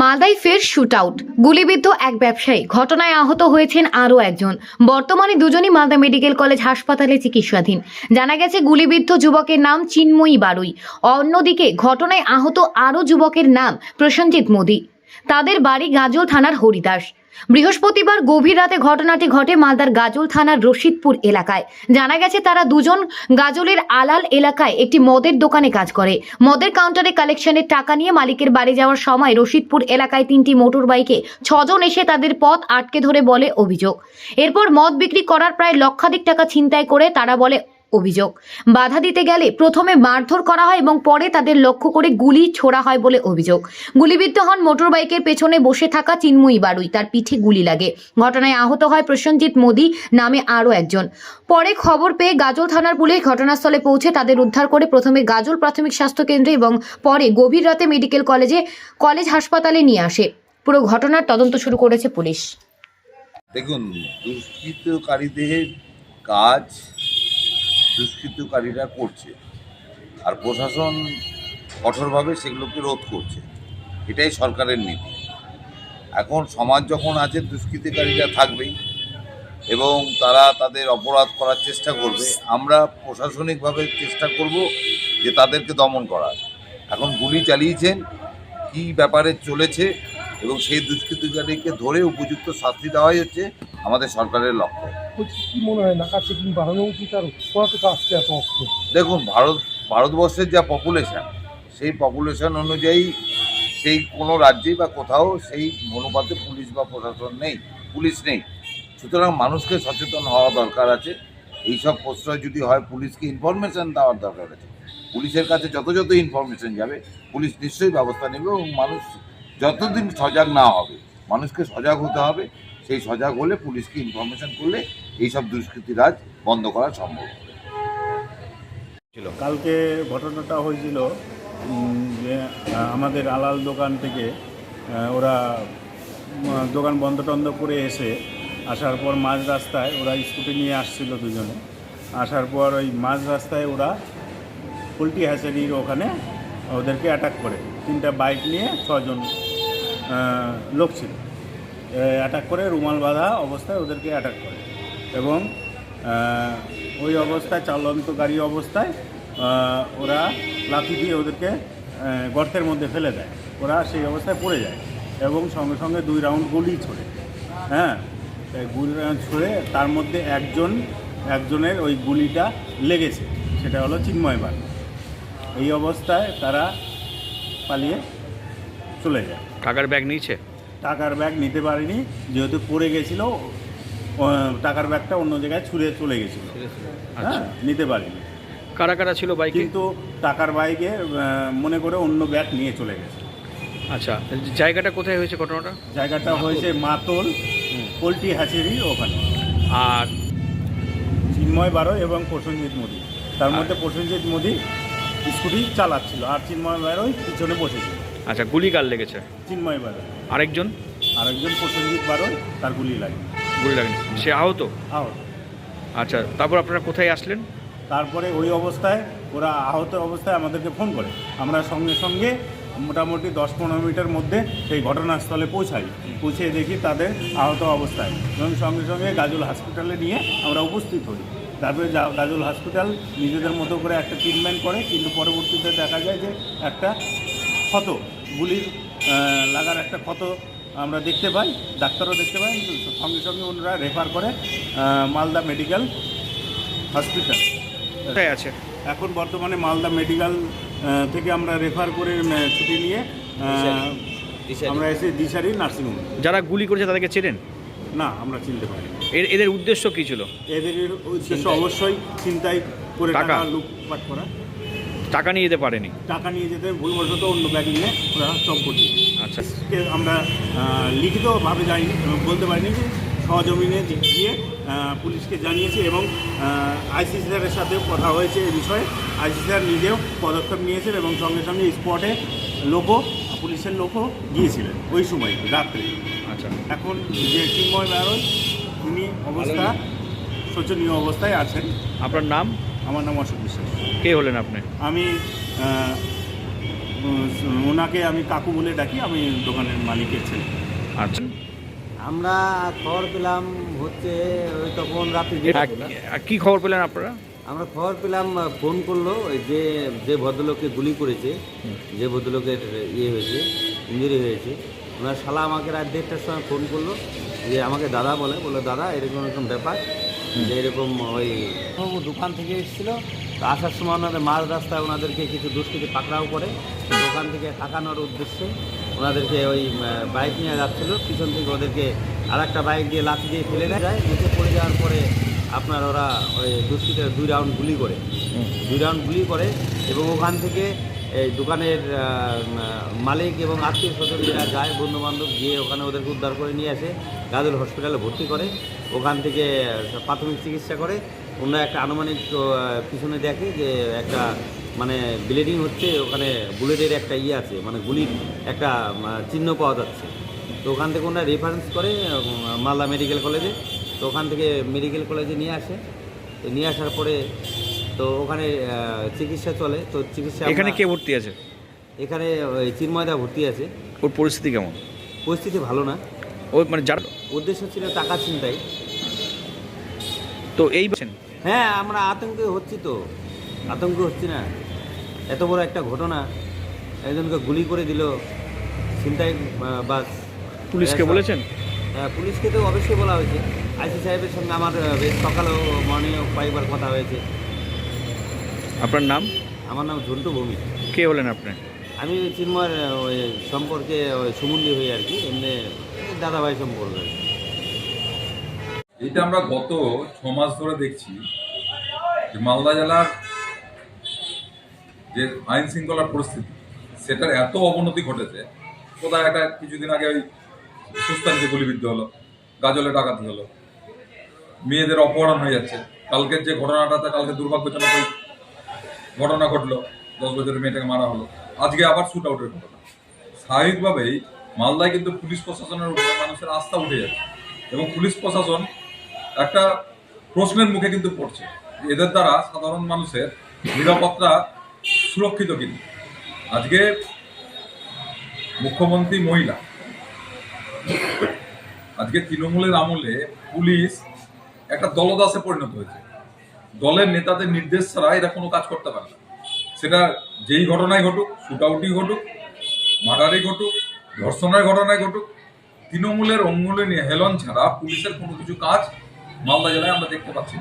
মালদায় ফের shoot out গুলিবিদ্ধ এক ব্যবসায়ী। ঘটনায় আহত হয়েছেন আরও একজন। বর্তমানে দুজনই মালদা মেডিকেল কলেজ হাসপাতালে চিকিৎসাধীন। জানা গেছে, গুলিবিদ্ধ যুবকের নাম চিন্ময়ী বারুই। অন্যদিকে, ঘটনায় আহত আরও যুবকের নাম প্রসেনজিৎ মোদী। তাদের বাড়ি গাজল থানার হরিদাস। বৃহস্পতিবার গভীর রাতে ঘটনাটি ঘটে মালদার গাজল থানার রশিদপুর এলাকায়। জানা গেছে, তারা দুজন গাজলের আলাল এলাকায় একটি মদের দোকানে কাজ করে। মদের কাউন্টারে কালেকশনের টাকা নিয়ে মালিকের বাড়ি যাওয়ার সময় রশিদপুর এলাকায় তিনটি মোটর বাইকে ছজন এসে তাদের পথ আটকে ধরে বলে অভিযোগ। এরপর মদ বিক্রি করার প্রায় লক্ষাধিক টাকা ছিনতাই করে তারা বলে অভিযোগ। বাধা দিতে গেলে প্রথমে মারধর করা হয় এবং পরে তাদের লক্ষ্য করে গুলি ছোড়া হয় বলে অভিযোগ। গুলিবিদ্ধ হন মোটর বাইকের পেছনে বসে থাকা চিন্ময়ী বারুই। তার পিঠে গুলি লাগে। ঘটনায় আহত হয় প্রসেনজিৎ মোদী নামে আরও একজন। পরে খবর পেয়ে গাজল থানার পুলিশ ঘটনাস্থলে পৌঁছে তাদের উদ্ধার করে প্রথমে গাজল প্রাথমিক স্বাস্থ্য কেন্দ্রে এবং পরে গভীর রাতে মেডিকেল কলেজে, কলেজ হাসপাতালে নিয়ে আসে। পুরো ঘটনার তদন্ত শুরু করেছে পুলিশ। দেখুন, দুষ্কৃতকারীদের কাজ দুষ্কৃতকারীরা করছে আর প্রশাসন কঠোরভাবে সেগুলোকে রোধ করছে। এটাই সরকারের নীতি। এখন সমাজ যখন আছে, দুষ্কৃতিকারীরা থাকবেই এবং তারা তাদের অপরাধ করার চেষ্টা করবে। আমরা প্রশাসনিকভাবে চেষ্টা করব যে তাদেরকে দমন করার। এখন গুলি চালিয়েছেন, কি ব্যাপারে চলেছে এবং সেই দুষ্কৃতিকারীকে ধরে উপযুক্ত শাস্তি দেওয়াই হচ্ছে আমাদের সরকারের লক্ষ্য। কি মনে হয় নাকা চেকিং বাড়ানো উচিত আর আসছে এত দেখুন ভারত ভারতবর্ষের যা পপুলেশন সেই পপুলেশন অনুযায়ী সেই কোনো রাজ্যে বা কোথাও সেই অনুপাতে পুলিশ বা প্রশাসন নেই পুলিশ নেই। সুতরাং মানুষকে সচেতন হওয়া দরকার আছে। এইসব প্রশ্রয় যদি হয় পুলিশকে ইনফরমেশন দেওয়ার দরকার আছে। পুলিশের কাছে যত যত ইনফরমেশন যাবে পুলিশ নিশ্চয়ই ব্যবস্থা নেবে এবং মানুষ যতদিন সজাগ না হবে, মানুষকে সজাগ হতে হবে, সেই সজাগ হলে পুলিশকে ইনফরমেশন করলে এইসব দুষ্কৃতি রাজ বন্ধ করা সম্ভব। কালকে ঘটনাটা হয়েছিল যে আমাদের আলাল দোকান থেকে ওরা দোকান বন্ধ টন্ধ করে এসে আসার পর মাঝ রাস্তায় ওরা স্কুটি নিয়ে আসছিল দুজনে। আসার পর ওই মাঝ রাস্তায় ওরা পোলট্রি হ্যাচারির ওখানে ওদেরকে অ্যাটাক করে। তিনটা বাইক নিয়ে ছজন লোক ছিল। অ্যাটাক করে, রুমাল বাঁধা অবস্থায় ওদেরকে অ্যাটাক করে। এবং ওই অবস্থায় চালন্ত গাড়ি অবস্থায় ওরা লাথি দিয়ে ওদেরকে গর্তের মধ্যে ফেলে দেয়। ওরা সেই অবস্থায় পড়ে যায় এবং সঙ্গে সঙ্গে দুই রাউন্ড গুলি ছোড়ে। হ্যাঁ? গুলি রাউন্ড ছুড়ে, তার মধ্যে একজন, একজনের ওই গুলিটা লেগেছে। সেটা হলো চিন্ময় বাগ এই অবস্থায় তারা পালিয়ে চলে যায়। টাকার ব্যাগ নিয়েছে? টাকার ব্যাগ নিতে পারিনি যেহেতু পড়ে গেছিল টাকার ব্যাগটা অন্য জায়গায় ছুঁড়ে চলে গেছিল। হ্যাঁ নিতে পারিনি। কারা কারা ছিল বাইক? কিন্তু টাকার বাইকে মনে করে অন্য ব্যাগ নিয়ে চলে গেছে। আচ্ছা জায়গাটা কোথায় হয়েছে ঘটনাটা? জায়গাটা হয়েছে মাতল পোলট্রি হ্যাচেরির ওখানে। আর? চিন্ময় বারো এবং প্রসেনজিৎ মোদী। তার মধ্যে প্রসেনজিৎ মোদী স্কুটি চালাচ্ছিল আর চিন্ময় বারোই পিছনে বসেছিল। আচ্ছা গুলি কার লেগেছে? চিন্ময় বারো। আরেকজন? আরেকজন প্রসেনজিৎ বারোই তার গুলি লাগে গুলি লাগেনি। সে আহত? আহত। আচ্ছা তারপর আপনারা কোথায় আসলেন? তারপরে ওই অবস্থায় ওরা আহত অবস্থায় আমাদেরকে ফোন করে। আমরা সঙ্গে সঙ্গে মোটামুটি দশ পনেরো মিনিটের মধ্যে সেই ঘটনাস্থলে পৌঁছাই। পৌঁছে দেখি তাদের আহত অবস্থায়। এবং সঙ্গে সঙ্গে গাজল হসপিটালে নিয়ে আমরা উপস্থিত হই। তারপরে গাজল হসপিটাল নিজেদের মতো করে একটা ট্রিটমেন্ট করে কিন্তু পরবর্তীতে দেখা যায় যে একটা ক্ষত। গুলির লাগার একটা ক্ষত আমরা দেখতে পাই ডাক্তারও দেখতে পাই সঙ্গে সঙ্গে ওনারা রেফার করে মালদা মেডিকেল হসপিটাল। আছে? এখন বর্তমানে মালদা মেডিকেল থেকে আমরা রেফার করে ছুটি নিয়ে আমরা এসে দিশারি নার্সিংহোম যারা গুলি করেছে তাদেরকে চেনেন? না আমরা চিনতে পারি এর এদের উদ্দেশ্য কী ছিল? এদের উদ্দেশ্য অবশ্যই চিন্তাই করে টাকা। টাকা লুটপাট করা। টাকা নিয়ে যেতে পারেনি? টাকা নিয়ে যেতে ভুলবশত অন্য ব্যাগ নিয়ে ওরা চম্পট দিয়ে আচ্ছা। কে আমরা লিখিতভাবে জানি বলতে পারিনি যে সহজমিনে যে- গিয়ে পুলিশকে জানিয়েছি এবং আইসি স্যারের সাথেও কথা হয়েছে এই বিষয়ে। আইসি স্যার নিজেও পদক্ষেপ নিয়েছেন এবং সঙ্গে সঙ্গে স্পটে লোকও পুলিশের লোকও গিয়েছিলেন ওই সময় রাত্রে। আচ্ছা। এখন যে চিন্ময় নারায়ণ তিনি অবস্থা শোচনীয় অবস্থায় আছেন। আপনার নাম? আমার নাম অশোক বিশ্বাস। কে হলেন আপনি? আমি ওনাকে আমি কাকু বলে ডাকি আমি দোকানের মালিকের ছেলে। আচ্ছা। আমরা খবর পেলাম হচ্ছে ওই তখন রাত্রি কি খবর পেলেন আপনারা? আমরা খবর পেলাম ফোন করল ওই যে যে ভদ্রলোককে গুলি করেছে যে ভদ্রলোকের ইয়ে হয়েছে ইঞ্জুরি হয়েছে। ওনার শালা আমাকে রাত দেড়টার সময় ফোন করল যে আমাকে দাদা বলে বলল দাদা এরকম এরকম ব্যাপার। যে এরকম ওই দোকান থেকে এসেছিল। তো আসার সময় ওনাদের মাঝ রাস্তায় ওনাদেরকে কিছু দুষ্কৃতি পাকড়াও করে দোকান থেকে তাকানোর উদ্দেশ্যে ওনাদেরকে ওই বাইক নিয়ে যাচ্ছিল। পিছন থেকে ওদেরকে আর একটা বাইক দিয়ে লাঠি দিয়ে ফেলে দেয়। যায় নিচে পড়ে যাওয়ার পরে আপনার ওরা ওই দুষ্কৃতীরা দুই রাউন্ড গুলি করে। দুই রাউন্ড গুলি করে এবং ওখান থেকে এই দোকানের মালিক এবং আত্মীয় স্বজনেরা যায় বন্ধু বান্ধব গিয়ে ওখানে ওদেরকে উদ্ধার করে নিয়ে আসে, গাজল হসপিটালে ভর্তি করে, ওখান থেকে প্রাথমিক চিকিৎসা করে। ওনারা একটা আনুমানিক পিছনে দেখে যে একটা মানে ব্লিডিং হচ্ছে, ওখানে বুলেটের একটা ইয়ে আছে মানে গুলির একটা চিহ্ন পাওয়া যাচ্ছে। তো ওখান থেকে ওনারা রেফারেন্স করে মালদা মেডিকেল কলেজে তো ওখান থেকে মেডিকেল কলেজে নিয়ে আসে। নিয়ে আসার পরে তো ওখানে চিকিৎসা চলে। তো চিকিৎসা এখানে কে ভর্তি আছে? এখানে ওই চিন্ময়দা ভর্তি আছে। ওর পরিস্থিতি কেমন? পরিস্থিতি ভালো না। ও মানে যার উদ্দেশ্য ছিল টাকা চিন্তাই তো এই হ্যাঁ আমরা আতঙ্কে হচ্ছি তো। আতঙ্ক হচ্ছি না। এত বড় একটা ঘটনা। একজনকে গুলি করে দিল। চিন্তাই বাস পুলিশকে হ্যাঁ, বলেছেন? হ্যাঁ, পুলিশকে তো অবশ্যই বলা হয়েছে। আইসি সাহেবের সঙ্গে আমার বেশ সকালেও মর্নিংও কয়েকবার কথা হয়েছে। আপনার নাম? আমার নাম ঝন্টু ভূমি কে হলেন আপনি? আমি ওই চিন্ময়ের ওই সম্পর্কে ওই সুমন্দি হই আর কি এমনি দাদাভাই সম্পর্ক। এটা আমরা গত ছ মাস ধরে দেখছি যে মালদা জেলার যে আইন শৃঙ্খলার পরিস্থিতি সেটার এত অবনতি ঘটেছে কোথায় একটা কিছুদিন আগে ওই সুস্তানকে গুলিবিদ্ধ হলো গাজলে ডাকাতি হলো মেয়েদের অপহরণ হয়ে যাচ্ছে কালকের যে ঘটনাটাতে কালকে দুর্ভাগ্যজনক ওই ঘটনা ঘটলো, দশ বছরের মেয়েটাকে মারা হলো। আজকে আবার শুট আউটের ঘটনা। স্বাভাবিকভাবেই মালদায় কিন্তু পুলিশ প্রশাসনের উপরে মানুষের আস্থা উঠে যাচ্ছে এবং পুলিশ প্রশাসন একটা প্রশ্নের মুখে কিন্তু পড়ছে। এদের দ্বারা সাধারণ মানুষের নিরাপত্তা সুরক্ষিত কিন্তু আজকে মুখ্যমন্ত্রী মহিলা, আজকে তৃণমূলের আমলে পুলিশ একটা দলদাসে পরিণত হয়েছে। দলের নেতাদের নির্দেশ ছাড়া এরা কোনো কাজ করতে পারে না। সেটা যেই ঘটনায় ঘটুক, শুটআউটই ঘটুক, মার্ডারই ঘটুক, ধর্ষণের ঘটনায় ঘটুক, তৃণমূলের অঙ্গুলে হেলন ছাড়া পুলিশের কোনো কিছু কাজ মালদা জেলায় আমরা দেখতে পাচ্ছি।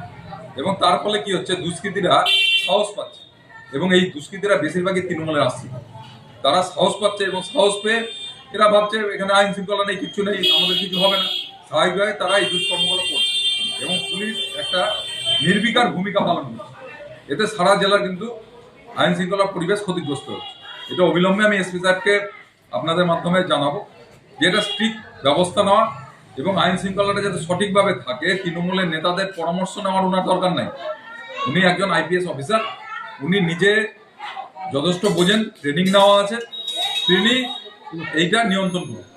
এবং তার ফলে কি হচ্ছে, দুষ্কৃতীরা সাহস পাচ্ছে। এবং এই দুষ্কৃতীরা বেশিরভাগই তৃণমূলের আসছে তারা সাহস পাচ্ছে এবং সাহস পেয়ে এরা ভাবছে, এখানে আইন শৃঙ্খলা নেই কিছু নেই, আমাদের কিছু হবে না। স্বাভাবিকভাবে তারা এই দুষ্কর্মগুলো করছে। এবং পুলিশ একটা নির্বিকার ভূমিকা পালন করছে। এতে সারা জেলার কিন্তু আইন শৃঙ্খলা পরিবেশ ক্ষতিগ্রস্ত হচ্ছে। এটা অবিলম্বে আমি এসপি সাহেবকে আপনাদের মাধ্যমে জানাব যে এটা স্ট্রিক্ট ব্যবস্থা নেওয়া এবং আইন শৃঙ্খলাটা যাতে সঠিকভাবে থাকে, তৃণমূলের নেতাদের পরামর্শ নেওয়ার ওনার দরকার নাই। উনি একজন আইপিএস অফিসার, উনি নিজে যথেষ্ট বোঝেন, ট্রেনিং নেওয়া আছে, তিনি এইটা নিয়ন্ত্রণ করুন।